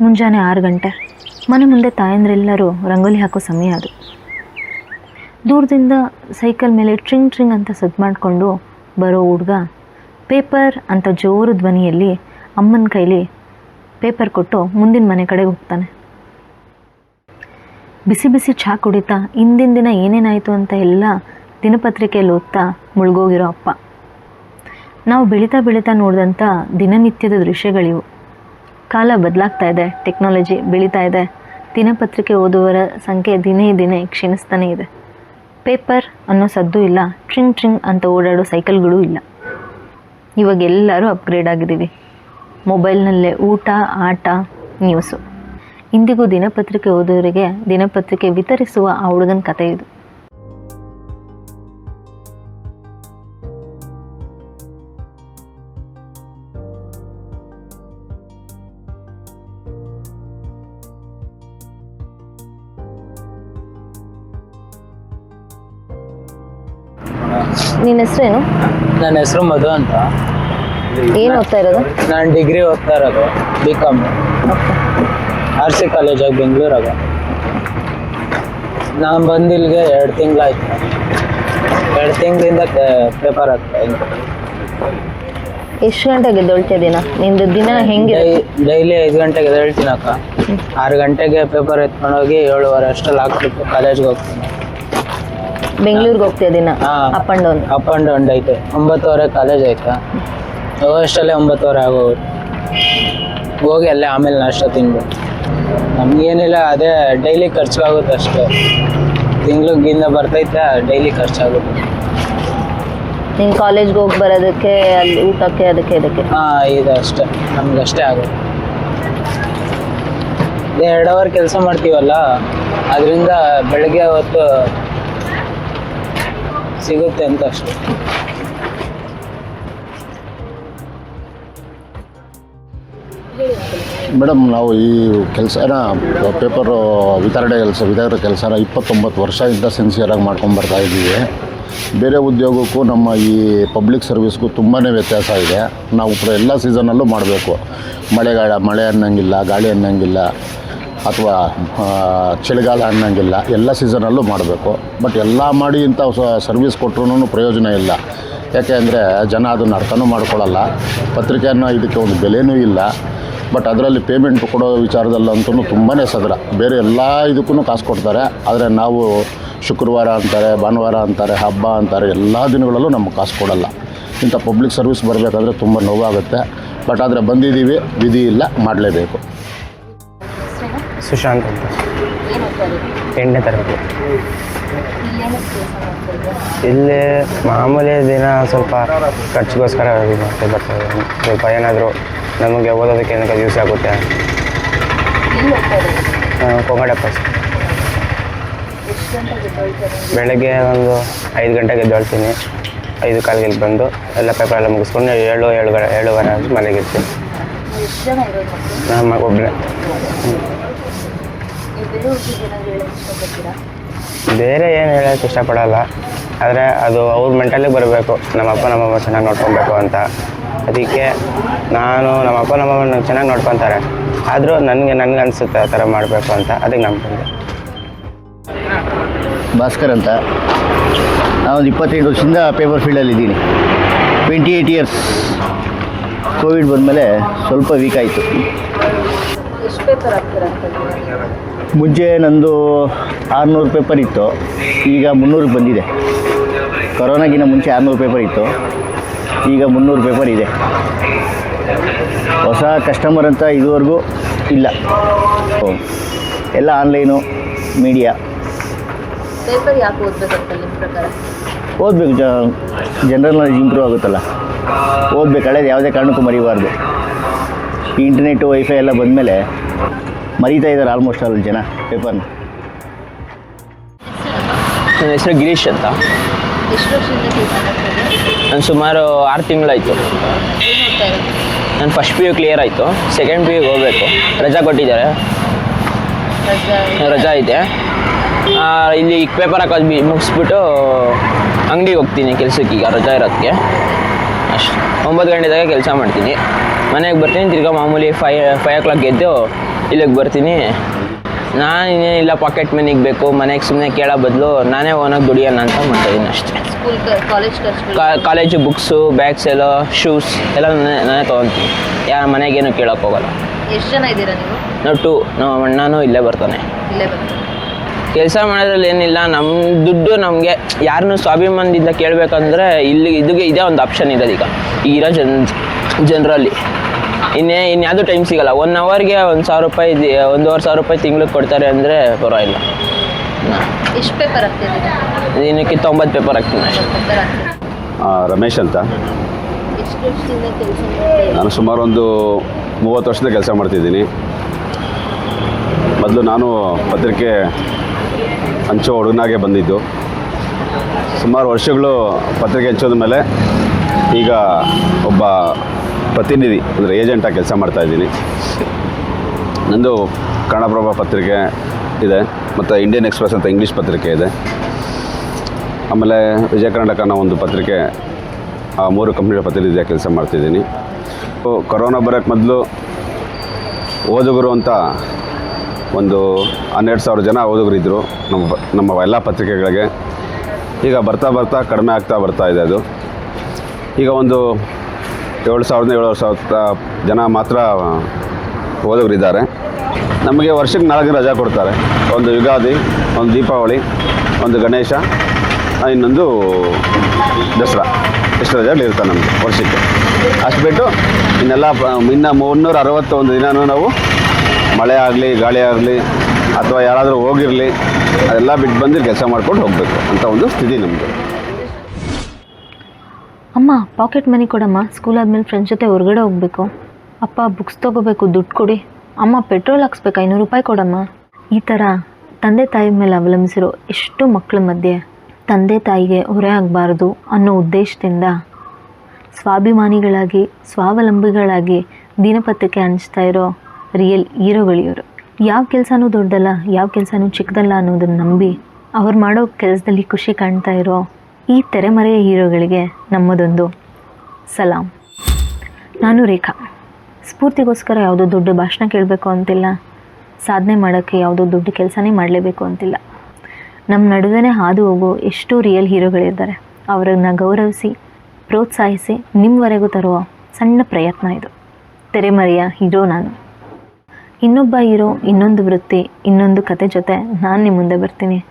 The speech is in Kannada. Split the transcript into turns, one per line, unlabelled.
ಮುಂಜಾನೆ ಆರು ಗಂಟೆ. ಮನೆ ಮುಂದೆ ತಾಯಂದ್ರೆಲ್ಲರೂ ರಂಗೋಲಿ ಹಾಕೋ ಸಮಯ ಅದು. ದೂರದಿಂದ ಸೈಕಲ್ ಮೇಲೆ ಟ್ರಿಂಗ್ ಟ್ರಿಂಗ್ ಅಂತ ಸದ್ದು ಮಾಡಿಕೊಂಡು ಬರೋ ಹುಡುಗ, ಪೇಪರ್ ಅಂತ ಜೋರು ಧ್ವನಿಯಲ್ಲಿ ಅಮ್ಮನ ಕೈಲಿ ಪೇಪರ್ ಕೊಟ್ಟು ಮುಂದಿನ ಮನೆ ಕಡೆಗೆ ಹೋಗ್ತಾನೆ. ಬಿಸಿ ಬಿಸಿ ಚಹಾ ಕುಡಿತಾ ಹಿಂದಿನ ದಿನ ಏನೇನಾಯಿತು ಅಂತ ಎಲ್ಲ ದಿನಪತ್ರಿಕೆಯಲ್ಲಿ ಓದ್ತಾ ಮುಳುಗೋಗಿರೋ ಅಪ್ಪ. ನಾವು ಬೆಳೀತಾ ಬೆಳೀತಾ ನೋಡಿದಂಥ ದಿನನಿತ್ಯದ ದೃಶ್ಯಗಳಿವು. ಕಾಲ ಬದಲಾಗ್ತಾ ಇದೆ ಟೆಕ್ನಾಲಜಿ ಬೆಳೀತಾ ಇದೆ. ದಿನಪತ್ರಿಕೆ ಓದುವರ ಸಂಖ್ಯೆ ದಿನೇ ದಿನೇ ಕ್ಷೀಣಿಸ್ತಾನೇ ಇದೆ. ಪೇಪರ್ ಅನ್ನೋ ಸದ್ದು ಇಲ್ಲ ಟ್ರಿಂಗ್ ಟ್ರಿಂಗ್ ಅಂತ ಓಡಾಡೋ ಸೈಕಲ್ಗಳೂ ಇಲ್ಲ. ಇವಾಗ ಎಲ್ಲರೂ ಅಪ್ಗ್ರೇಡ್ ಆಗಿದ್ದೀವಿ. ಮೊಬೈಲ್ನಲ್ಲೇ ಊಟ, ಆಟ ನ್ಯೂಸು ಇಂದಿಗೂ ದಿನಪತ್ರಿಕೆ ಓದೋರಿಗೆ ದಿನಪತ್ರಿಕೆ ವಿತರಿಸುವ ಆ ಹುಡುಗನ ಕಥೆ ಇದು. ನಿನ್ನ ಹೆಸರೇನು?
ನನ್ನ ಹೆಸರು ಮಧು ಅಂತ.
ಏನು ಓದ್ತಾ ಇರೋದು?
ನಾನು ಡಿಗ್ರಿ ಓದ್ತಾ ಇರೋದು ಬಿ ಕಾಮ್ ಆರ್ ಸಿ ಕಾಲೇಜಾಗಿ ಬೆಂಗಳೂರಾಗ. ನಾನು ಬಂದು ಇಲ್ಲಿಗೆ ಎರಡು ತಿಂಗಳಾಯ್ತು. ಎರಡು ತಿಂಗಳಿಂದ ಪೇಪರ್ ಆಗ್ತಾ
ಎಷ್ಟು ಗಂಟೆಗೆ ಎದ್ದೊಳ್ತೀಯ ದಿನ ನಿಂದು ದಿನ ಹೆಂಗೆ
ಡೈಲಿ ಐದು ಗಂಟೆಗೆ ಎದ್ದೇಳ್ತೀನಿ ಅಕ್ಕ ಆರು ಗಂಟೆಗೆ ಪೇಪರ್ ಎತ್ಕೊಂಡೋಗಿ ಏಳುವರೆ ಅಷ್ಟರಲ್ಲಿ ಹಾಕ್ಬಿಟ್ಟು ಕಾಲೇಜ್ಗೆ ಹೋಗ್ತೀನಿ.
ಬೆಂಗಳೂರಿಗೆ ಹೋಗ್ತೀಯ ದಿನ?
ಹಾ.
Up and down?
Up and down ಐತೆ. ಒಂಬತ್ತುವರೆ ಕಾಲೇಜ್ ಆಯ್ತಾ? ಹೋಗೋಷ್ಟಲ್ಲೇ ಒಂಬತ್ತುವರೆ ಆಗೋದು. ಹೋಗಿ ಅಲ್ಲೇ ಆಮೇಲೆ ನಾಷ್ಟ ತಿನ್ಬೇಕು ನಮ್ಗೇನಿಲ್ಲ ಅದೇ ಡೈಲಿ ಖರ್ಚಾಗುತ್ತೆ ಅಷ್ಟೇ. ತಿಂಗ್ಳಿಗಿಂದ ಬರ್ತೈತೆ ಡೈಲಿ ಖರ್ಚಾಗುತ್ತೆ.
ನಿಮ್ಮ ಕಾಲೇಜ್ಗೆ ಹೋಗಿ ಬರೋದಕ್ಕೆ ಅಲ್ಲಿ ಊಟಕ್ಕೆ ಅದಕ್ಕೆ ಇದಕ್ಕೆ?
ಹಾಂ ಇದು ಅಷ್ಟೇ. ನಮ್ಗೆ ಅಷ್ಟೇ ಆಗುತ್ತೆ ಎರಡು ಅವರ್ ಕೆಲಸ ಮಾಡ್ತೀವಲ್ಲ ಅದರಿಂದ ಬೆಳಗ್ಗೆ ಹೊತ್ತು ಸಿಗುತ್ತೆ ಅಂತ ಅಷ್ಟೇ.
ಮೇಡಮ್, ನಾವು ಈ ಕೆಲಸನ ಪೇಪರ್, ವಿತರಣೆ ಕೆಲಸ, ವಿತರಣೆ ಕೆಲಸನ ಇಪ್ಪತ್ತೊಂಬತ್ತು ವರ್ಷದಿಂದ ಸಿನ್ಸಿಯರಾಗಿ ಮಾಡ್ಕೊಂಬರ್ತಾ ಇದ್ದೀವಿ. ಬೇರೆ ಉದ್ಯೋಗಕ್ಕೂ ನಮ್ಮ ಈ ಪಬ್ಲಿಕ್ ಸರ್ವಿಸ್ಗೂ ತುಂಬಾ ವ್ಯತ್ಯಾಸ ಇದೆ. ನಾವು ಕೂಡ ಎಲ್ಲ ಸೀಸನಲ್ಲೂ ಮಾಡಬೇಕು. ಮಳೆಗಾಲ, ಮಳೆ ಅನ್ನಂಗಿಲ್ಲ, ಗಾಳಿ ಅನ್ನಂಗಿಲ್ಲ. ಅಥವಾ ಚಳಿಗಾಲ ಅನ್ನಂಗಿಲ್ಲ. ಎಲ್ಲ ಸೀಸನಲ್ಲೂ ಮಾಡಬೇಕು. ಬಟ್ ಎಲ್ಲ ಮಾಡಿ ಇಂಥ ಸರ್ವಿಸ್ ಕೊಟ್ಟರು ಪ್ರಯೋಜನ ಇಲ್ಲ. ಯಾಕೆ ಅಂದರೆ ಜನ ಅದನ್ನು ಅರ್ಥನೂ ಮಾಡ್ಕೊಳ್ಳಲ್ಲ ಪತ್ರಿಕೆಯನ್ನು ಇದಕ್ಕೆ ಒಂದು ಬೆಲೆನೂ ಇಲ್ಲ. ಬಟ್ ಅದರಲ್ಲಿ ಪೇಮೆಂಟ್ ಕೊಡೋ ವಿಚಾರದಲ್ಲಂತೂ ತುಂಬಾ ಸದರ. ಬೇರೆ ಎಲ್ಲ ಇದಕ್ಕೂ ಕಾಸು ಕೊಡ್ತಾರೆ. ಆದರೆ ನಾವು ಶುಕ್ರವಾರ ಅಂತಾರೆ, ಭಾನುವಾರ ಅಂತಾರೆ, ಹಬ್ಬ ಅಂತಾರೆ, ಎಲ್ಲ ದಿನಗಳಲ್ಲೂ ನಮ್ಗೆ ಕಾಸು ಕೊಡಲ್ಲ. ಇಂಥ ಪಬ್ಲಿಕ್ ಸರ್ವಿಸ್ ಬರಬೇಕಾದ್ರೆ ತುಂಬ ನೋವಾಗುತ್ತೆ. ಬಟ್ ಆದರೆ ಬಂದಿದ್ದೀವಿ, ವಿಧಿ ಇಲ್ಲ, ಮಾಡಲೇಬೇಕು.
ಸುಶಾಂತ್ ಅಂತ. ಎಂಟನೇ ತರಗತಿ. ಇಲ್ಲಿ ಮಾಮೂಲಿ ದಿನ ಸ್ವಲ್ಪ ಖರ್ಚಿಗೋಸ್ಕರ ಇದು ಮಾಡ್ತಾ ಸ್ವಲ್ಪ ಏನಾದರೂ ನಮಗೆ ಓದೋದಕ್ಕೆ ಏನಕ್ಕೆ ಯೂಸ್ ಆಗುತ್ತೆ. ಕೊಂಗಡಪ್ಪ ಬೆಳಗ್ಗೆ ಒಂದು ಐದು ಗಂಟೆಗೆ ಎದ್ದೇಳ್ತೀನಿ. ಐದು ಕಾಲಿಗೆ ಬಂದು ಎಲ್ಲ ಪೇಪರ್ ಎಲ್ಲ ಮುಗಿಸ್ಕೊಂಡು ಏಳು ಏಳು ಏಳುವರೆ ಆಗಿ ಮನೆಗೆ ಇರ್ತೀನಿ. ನಮ್ಮ ಒಬ್ಬನೇ. ಬೇರೆ ಏನು ಹೇಳೋಕ್ಕೆ ಇಷ್ಟಪಡಲ್ಲ. ಆದರೆ ಅದು ಅವ್ರ ಮೆಂಟಲಿಗೆ ಬರಬೇಕು. ನಮ್ಮಪ್ಪ ನಮ್ಮಮ್ಮ ಚೆನ್ನಾಗಿ ನೋಡ್ಕೊಬೇಕು ಅಂತ. ಅದಕ್ಕೆ ನಾನು ನಮ್ಮಪ್ಪ ನಮ್ಮಮ್ಮ ಚೆನ್ನಾಗಿ ನೋಡ್ಕೊತಾರೆ. ಆದರೂ ನನಗೆ ನನಗೆ ಅನಿಸುತ್ತೆ ಆ ಥರ ಮಾಡಬೇಕು ಅಂತ. ಅದಕ್ಕೆ ನಾನು ಬಂದೆ.
ಭಾಸ್ಕರ್ ಅಂತ. ನಾವೊಂದು ಇಪ್ಪತ್ತೈದು ವರ್ಷದಿಂದ ಪೇಪರ್ ಫೀಲ್ಡಲ್ಲಿ ಇದ್ದೀನಿ. ಟ್ವೆಂಟಿ ಏಯ್ಟ್ ಇಯರ್ಸ್ ಕೋವಿಡ್ ಬಂದಮೇಲೆ ಸ್ವಲ್ಪ ವೀಕ್ ಆಯಿತು. ಮುಂಚೆ ನಂದು ಆರುನೂರು ಪೇಪರ್ ಇತ್ತು ಈಗ ಮುನ್ನೂರು ಬಂದಿದೆ. ಕೊರೋನಾಗಿನ ಮುಂಚೆ ಆರುನೂರು ಪೇಪರ್ ಇತ್ತು ಈಗ ಮುನ್ನೂರು ಪೇಪರ್ ಇದೆ. ಹೊಸ ಕಸ್ಟಮರ್ ಅಂತ ಇದುವರೆಗೂ ಇಲ್ಲ. ಓ. ಎಲ್ಲ ಆನ್ಲೈನು ಮೀಡಿಯಾ ಓದಬೇಕು ಜ ಜನರಲ್ ನಾಲೆಜ್ ಇಂಪ್ರೂವ್ ಆಗುತ್ತಲ್ಲ. ಓದಬೇಕು ಹಳೇದು ಯಾವುದೇ ಕಾರಣಕ್ಕೂ ಮರಿಬಾರ್ದು. ಇಂಟರ್ನೆಟ್ ವೈಫೈ ಎಲ್ಲ ಬಂದಮೇಲೆ ಮರೀತಾ ಇದ್ದಾರೆ ಆಲ್ಮೋಸ್ಟ್ ಆಲ್ ಜನ ಪೇಪರ್ನ
ನನ್ನ ಹೆಸರು ಗಿರೀಶ್ ಅಂತ. ನಾನು ಸುಮಾರು ಆರು ತಿಂಗಳಾಯಿತು. ನಾನು ಫಸ್ಟ್ ಪಿ ಯು ಕ್ಲಿಯರ್ ಆಯಿತು ಸೆಕೆಂಡ್ ಪಿ ಯುಗೆ ಹೋಗಬೇಕು. ರಜಾ ಕೊಟ್ಟಿದ್ದಾರೆ.
ರಜಾ
ರಜಾ ಇದೆ. ಆ, ಇಲ್ಲಿ ಪೇಪರ್ ಹಾಕೋದು ಬಿ ಮುಗಿಸ್ಬಿಟ್ಟು ಅಂಗಡಿಗೆ ಹೋಗ್ತೀನಿ ಕೆಲಸಕ್ಕೆ ಈಗ ರಜಾ ಇರೋದಕ್ಕೆ ಅಷ್ಟು. ಒಂಬತ್ತು ಗಂಟೆದಾಗ ಕೆಲಸ ಮಾಡ್ತೀನಿ. ಮನೆಗೆ ಬರ್ತೀನಿ ತಿರ್ಗಾ ಮಾಮೂಲಿ ಫೈ ಫೈವ್ ಓ ಕ್ಲಾಕ್ ಎದ್ದು
ಇಲ್ಲಿಗೆ ಬರ್ತೀನಿ. ನಾನು ಇನ್ನೇನಿಲ್ಲ ಪಾಕೆಟ್ ಮನಿಗೆ ಬೇಕು ಮನೆಗೆ ಸುಮ್ಮನೆ ಕೇಳೋ ಬದಲು ನಾನೇ ಓನಾಗಿ ದುಡಿಯೋಣ ಅಂತ ಮಾಡ್ತಾಯಿದ್ದೀನಿ ಅಷ್ಟೇ.
School college
college books bags ಎಲ್ಲ ಶೂಸ್ ಎಲ್ಲ ನಾನೇ ನಾನೇ ತೊಗೊತೀನಿ. ಯಾರ ಮನೆಗೇನು ಕೇಳೋಕೆ ಹೋಗಲ್ಲ.
ಎಷ್ಟು ಜನ ಇದ್ದೀರಾ ನೀವು?
ನಾವು ಟು ನಮ್ಮ ಅಣ್ಣನೂ ಇಲ್ಲೇ ಬರ್ತಾನೆ.
ಇಲ್ಲೇ
ಕೆಲಸ ಮಾಡೋದ್ರಲ್ಲಿ ಏನಿಲ್ಲ ನಮ್ಮ ದುಡ್ಡು ನಮಗೆ ಯಾರನ್ನೂ ಸ್ವಾಭಿಮಾನದಿಂದ ಕೇಳಬೇಕಂದ್ರೆ ಇಲ್ಲಿ ಇದಕ್ಕೆ ಇದೇ ಒಂದು ಆಪ್ಷನ್ ಇರೋದು ಈಗ. ಈಗಿರೋ ಜನ ಜನರಲ್ಲಿ. ಇನ್ನೇ ಇನ್ಯಾವುದೂ ಟೈಮ್ ಸಿಗಲ್ಲ. ಒನ್ ಅವರ್ಗೆ ಒಂದು ಸಾವಿರ ರೂಪಾಯಿ ಒಂದುವರೆ ಸಾವಿರ ರೂಪಾಯಿ ತಿಂಗ್ಳಿಗೆ ಕೊಡ್ತಾರೆ ಅಂದರೆ ಪರವಾಗಿಲ್ಲ.
ಎಷ್ಟು ಪೇಪರ್ ಆಗ್ತಿದೆ
ದಿನಕ್ಕೆ ತೊಂಬತ್ತು ಪೇಪರ್ ಹಾಕ್ತೀನಿ ಅಷ್ಟೇ
ಆ, ರಮೇಶ್ ಅಂತ. ನಾನು ಸುಮಾರು ಒಂದು ಮೂವತ್ತು ವರ್ಷದ ಕೆಲಸ ಮಾಡ್ತಿದ್ದೀನಿ. ಮೊದಲು ನಾನು ಪತ್ರಿಕೆ ಹಂಚೋ ಹುಡುಗನಾಗೆ ಬಂದಿದ್ದು. ಸುಮಾರು ವರ್ಷಗಳು ಪತ್ರಿಕೆ ಹಂಚೋದ ಮೇಲೆ ಈಗ ಒಬ್ಬ ಪ್ರತಿನಿಧಿ, ಅಂದರೆ ಏಜೆಂಟಾಗಿ ಕೆಲಸ ಮಾಡ್ತಾಯಿದ್ದೀನಿ ನಂದು ಕನ್ನಡಪ್ರಭ ಪತ್ರಿಕೆ ಇದೆ, ಮತ್ತು ಇಂಡಿಯನ್ ಎಕ್ಸ್ಪ್ರೆಸ್ ಅಂತ ಇಂಗ್ಲೀಷ್ ಪತ್ರಿಕೆ ಇದೆ. ಆಮೇಲೆ ವಿಜಯ ಕರ್ನಾಟಕ ಅನ್ನೋ ಒಂದು ಪತ್ರಿಕೆ, ಆ ಮೂರು ಕಂಪ್ನಿಗಳ ಪ್ರತಿನಿಧಿಯಾಗಿ ಕೆಲಸ ಮಾಡ್ತಿದ್ದೀನಿ. ಕೊರೋನಾ ಬರೋಕ್ಕೆ ಮೊದಲು ಓದುಗರು ಅಂತ ಒಂದು ಹನ್ನೆರಡು ಸಾವಿರ ಜನ ಓದುಗರಿದ್ದರು ನಮ್ಮ ಪ- ನಮ್ಮ ಎಲ್ಲ ಪತ್ರಿಕೆಗಳಿಗೆ. ಈಗ ಬರ್ತಾ ಬರ್ತಾ ಕಡಿಮೆ ಆಗ್ತಾ ಬರ್ತಾ ಇದೆ ಅದು. ಈಗ ಒಂದು ಏಳು ಸಾವಿರದ ಏಳು ಸಾವಿರ ಜನ ಮಾತ್ರ ಓದೋರಿದ್ದಾರೆ ನಮಗೆ ವರ್ಷಕ್ಕೆ ನಾಲ್ಕು ರಜಾ ಕೊಡ್ತಾರೆ. ಒಂದು ಯುಗಾದಿ, ಒಂದು ದೀಪಾವಳಿ, ಒಂದು ಗಣೇಶ ಇನ್ನೊಂದು ದಸರಾ. ಇಷ್ಟು ರಜೆಗಳು ಇರ್ತವೆ ನಮಗೆ ವರ್ಷಕ್ಕೆ? ಅಷ್ಟು ಬಿಟ್ಟು ಇನ್ನೆಲ್ಲ ಇನ್ನು ಮುನ್ನೂರ ಅರವತ್ತೊಂದು ದಿನವೂ ನಾವು ಮಳೆ ಆಗಲಿ, ಗಾಳಿ ಆಗಲಿ, ಅಥವಾ ಯಾರಾದರೂ ಹೋಗಿರಲಿ, ಅದೆಲ್ಲ ಬಿಟ್ಟು ಬಂದು ಕೆಲಸ ಮಾಡ್ಕೊಂಡು ಹೋಗಬೇಕು ಅಂತ ಒಂದು ಸ್ಥಿತಿ ನಮ್ಮದು
ಅಮ್ಮ ಪಾಕೆಟ್ ಮನಿ ಕೊಡಮ್ಮ. ಸ್ಕೂಲ್ ಆದಮೇಲೆ ಫ್ರೆಂಡ್ಸ್ ಜೊತೆ ಹೊರಗಡೆ ಹೋಗಬೇಕು. ಅಪ್ಪ ಬುಕ್ಸ್ ತಗೋಬೇಕು, ದುಡ್ಡು ಕೊಡಿ. ಅಮ್ಮ ಪೆಟ್ರೋಲ್ ಹಾಕ್ಸ್ಬೇಕು, ಐನೂರು ರೂಪಾಯಿ ಕೊಡಮ್ಮ. ಈ ಥರ ತಂದೆ ತಾಯಿ ಮೇಲೆ ಅವಲಂಬಿಸಿರೋ ಎಷ್ಟು ಮಕ್ಕಳ ಮಧ್ಯೆ ತಂದೆ ತಾಯಿಗೆ ಹೊರೆ ಆಗಬಾರ್ದು ಅನ್ನೋ ಉದ್ದೇಶದಿಂದ ಸ್ವಾಭಿಮಾನಿಗಳಾಗಿ, ಸ್ವಾವಲಂಬಿಗಳಾಗಿ ದಿನಪತ್ರಿಕೆ ಹಂಚ್ತಾ ಇರೋ ರಿಯಲ್ ಹೀರೋಗಳಿವರು. ಯಾವ ಕೆಲಸನೂ ದೊಡ್ಡದಲ್ಲ ಯಾವ ಕೆಲಸನೂ ಚಿಕ್ಕದಲ್ಲ ಅನ್ನೋದನ್ನು ನಂಬಿ ಅವ್ರು ಮಾಡೋ ಕೆಲಸದಲ್ಲಿ ಖುಷಿ ಕಾಣ್ತಾ ಇರೋ ಈ ತೆರೆಮರೆಯ ಹೀರೋಗಳಿಗೆ ನಮ್ಮದೊಂದು ಸಲಾಂ. ನಾನು ರೇಖಾ. ಸ್ಫೂರ್ತಿಗೋಸ್ಕರ ಯಾವುದೋ ದೊಡ್ಡ ಭಾಷಣ ಕೇಳಬೇಕು ಅಂತಿಲ್ಲ. ಸಾಧನೆ ಮಾಡೋಕ್ಕೆ ಯಾವುದೋ ದೊಡ್ಡ ಕೆಲಸನೇ ಮಾಡಲೇಬೇಕು ಅಂತಿಲ್ಲ. ನಮ್ಮ ನಡುವೆನೇ ಹಾದು ಹೋಗೋ ಎಷ್ಟೋ ರಿಯಲ್ ಹೀರೋಗಳಿದ್ದಾರೆ. ಅವರನ್ನು ಗೌರವಿಸಿ, ಪ್ರೋತ್ಸಾಹಿಸಿ ನಿಮ್ಮವರೆಗೂ ತರುವ ಸಣ್ಣ ಪ್ರಯತ್ನ ಇದು. ತೆರೆಮರೆಯ ಹೀರೋ ನಾನು. ಇನ್ನೊಬ್ಬ ಹೀರೋ, ಇನ್ನೊಂದು ವೃತ್ತಿ, ಇನ್ನೊಂದು ಕತೆ ಜೊತೆ ನಾನು ನಿಮ್ಮ ಮುಂದೆ ಬರ್ತೀನಿ.